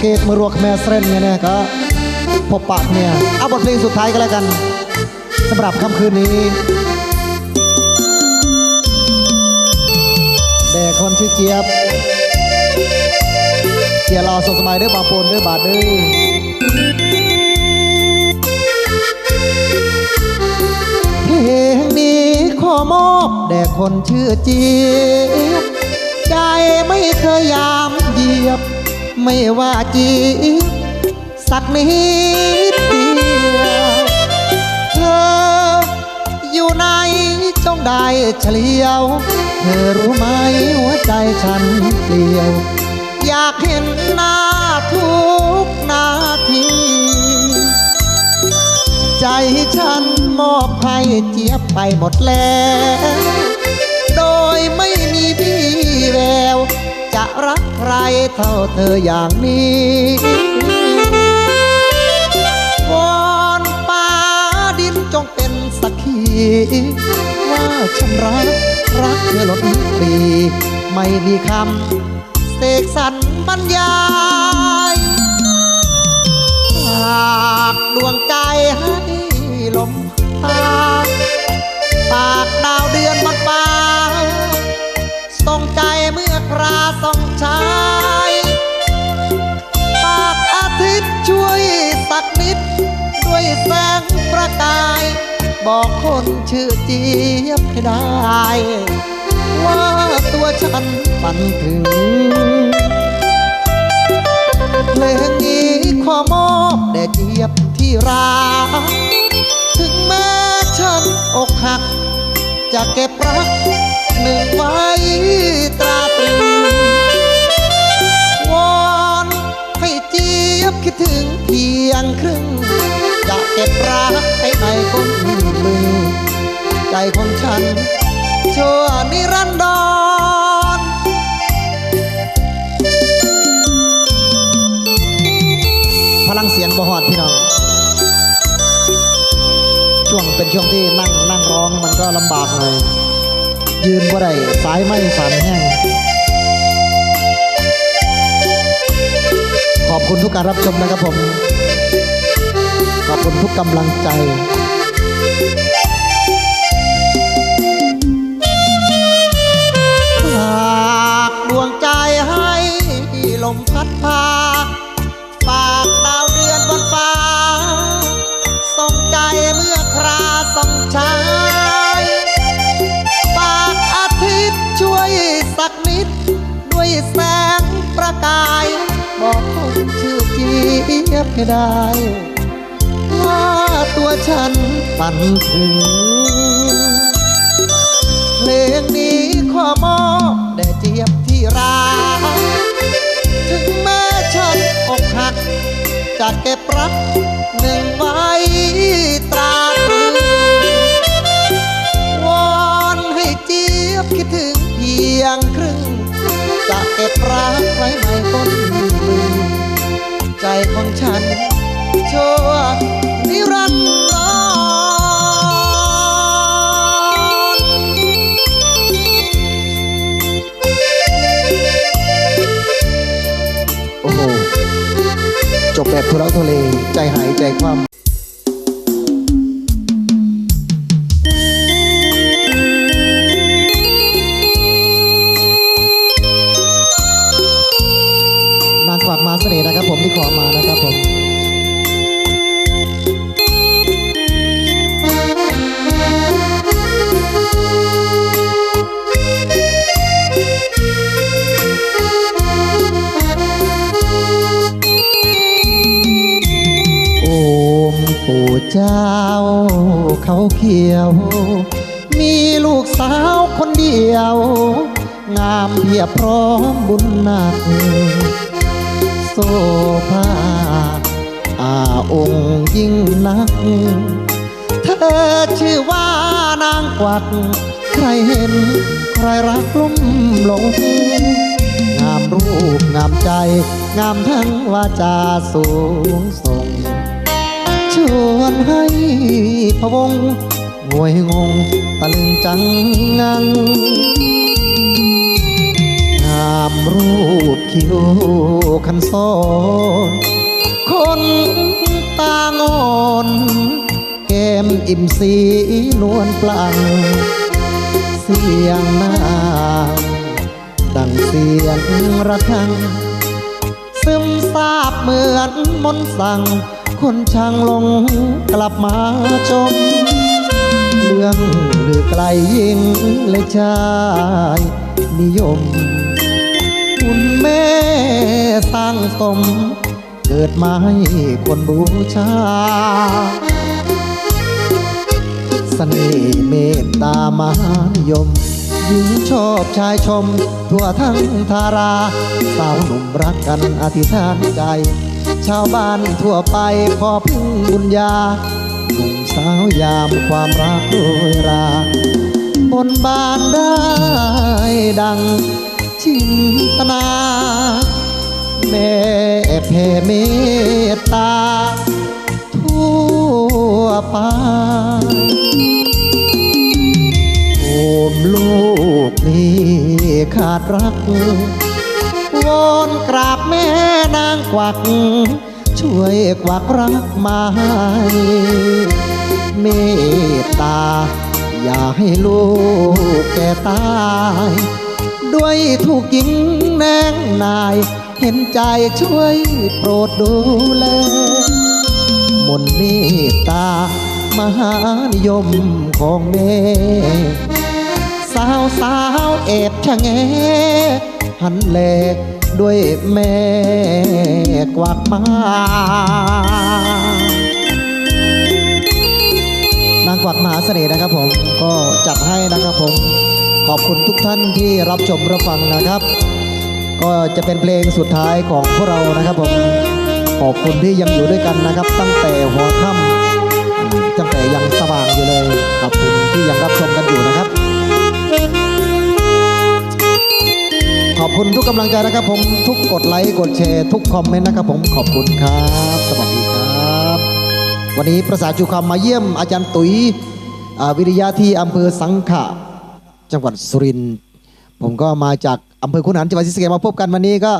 เกตมือรวกแม่เสรนเนี่ยนะก็พบปะเนี่ยเอาบทเพลงสุดท้ายก็แล้วกันสำหรับค่ำคืนนี้แด่คนชื่อเจี๊ยบเจียรอสดสมัยเด้อบางปนเด้อบาทเด้อเพลงนี้ขอมอบแด่คนชื่อเจี๊ยบใจไม่เคยยามเหยียบ ไม่ว่าจีบสักนิดเดียวเธออยู่ไหนจงได้เฉลียว เธอรู้ไหมหัวใจฉันเปลี่ยว อยากเห็นหน้าทุกนาที ใจฉันมอบให้เจี๊ยบไปหมดแล้ว เท่าเธออย่างนี้วอนป้าดินจงเป็นสักขีว่าฉันรักรักเธอล้นปรีไม่มีคำเสกสรรบรรยายฝากดวงใจให้ลมพา บอกคนชื่อเจี๊ยบให้ได้ ว่าตัวฉันฝันถึง เพลงนี้ขอมอบแด่เจี๊ยบที่รักถึงแม้ฉันอกหัก จะเก็บรักหนึ่งไว้ตราตรึงวอนให้เจี๊ยบคิดถึงเพียงครึ่งจะเก็บรัก ของฉันชั่วนิรันดรพลังเสียงบ่หอดพี่น้อง ช่วงเป็นช่วงที่นั่งนั่งร้องมันก็ลำบากหน่อย ยืนบ่ได้สายไม่สานแห้งขอบคุณทุกการรับชมนะครับผม ขอบคุณทุกกำลังใจ พัดพาฝากดาวเดือนบนฟ้า ส่งใจเมื่อคราส่องชายฝากอาทิตย์ช่วยสักนิด ด้วยแสงประกาย บอกคนชื่อเจี๊ยบให้ได้ว่าตัวฉันฝันถึง เพลงนี้ขอมอบแด่เจี๊ยบที่รัก จะเก็บรักหนึ่งไว้ตราตรึงวอนให้เจี๊ยบคิดถึงเพียงครึ่ง จะเก็บรักไว้ในก้นมือใจของฉันชั่วนิรันดร จบแบบทุรักทุเลใจหายใจความนางกวักมาเสน่ห์นะครับผมที่ขอมา เจ้าเขาเขียว มีลูกสาวคนเดียว งามเพียบพร้อมบุญหนัก โซภาอาองค์ยิ่งนัก เธอชื่อว่านางกวัก ใครเห็น ใครรักลุ่มหลง งามรูปงามใจ งามทั้งวาจาสูงส่ง ให้พะวงงวยงงตะลึงจังงังงามรูปคิ้วคันโซนคนตางอนแก้มอิ่มสีนวลปลัง เสียงนางดังเสียงระฆัง ซึมซาบเหมือนมนต์สั่ง คนช่างลงกลับมาชมเรื่องลือไกลยิ่งเลยชายนิยม คุณแม่สร้างสม เกิดมาให้คนบูชาเสน่ห์เมตตามหานิยมหญิงชอบชายชม ทั่วทั้งทารา สาวหนุ่มรักกันอธิษฐานใจ ชาวบ้านทั่วไปขอพึ่งบุญญาหนุ่มสาวยามความรักโดยราบนบานได้ดังจินตนา แม่แผ่เมตตา ทั่วไปโอมลูกนี้ขาดรักวอน กวัก ช่วยกวักรักมาให้เมตตา อย่าให้ลูกแก่ตาย ด้วยถูกยิงแนงนาย เห็นใจช่วยโปรดดูแลมนต์เมตตามหานิยมของแม่ สาวสาวเอบชะแง หันแลด้วยแม่กวักมานางกวักมหาเสน่ห์นะครับผมก็จัดให้นะครับผมขอบคุณทุกท่านที่รับชมรับฟังนะครับ ก็จะเป็นเพลงสุดท้ายของพวกเรานะครับผมขอบคุณที่ยังอยู่ด้วยกันนะครับ ตั้งแต่หัวค่ำตั้งแต่ยังสว่างอยู่เลยขอบคุณที่ยังรับชมกันอยู่นะครับ ขอบคุณทุกกำลังใจนะครับผมทุกกดไลค์กดแชร์ทุกคอมเมนต์นะครับผมขอบคุณครับสวัสดีครับ วันนี้ประสาจูคำมาเยี่ยมอาจารย์ตุ๋ยวิริยะที่อำเภอสังขะจังหวัดสุรินทร์ผมก็มาจากอำเภอคุนหารจังหวัดศรีสะเกษมาพบกันวันนี้ก็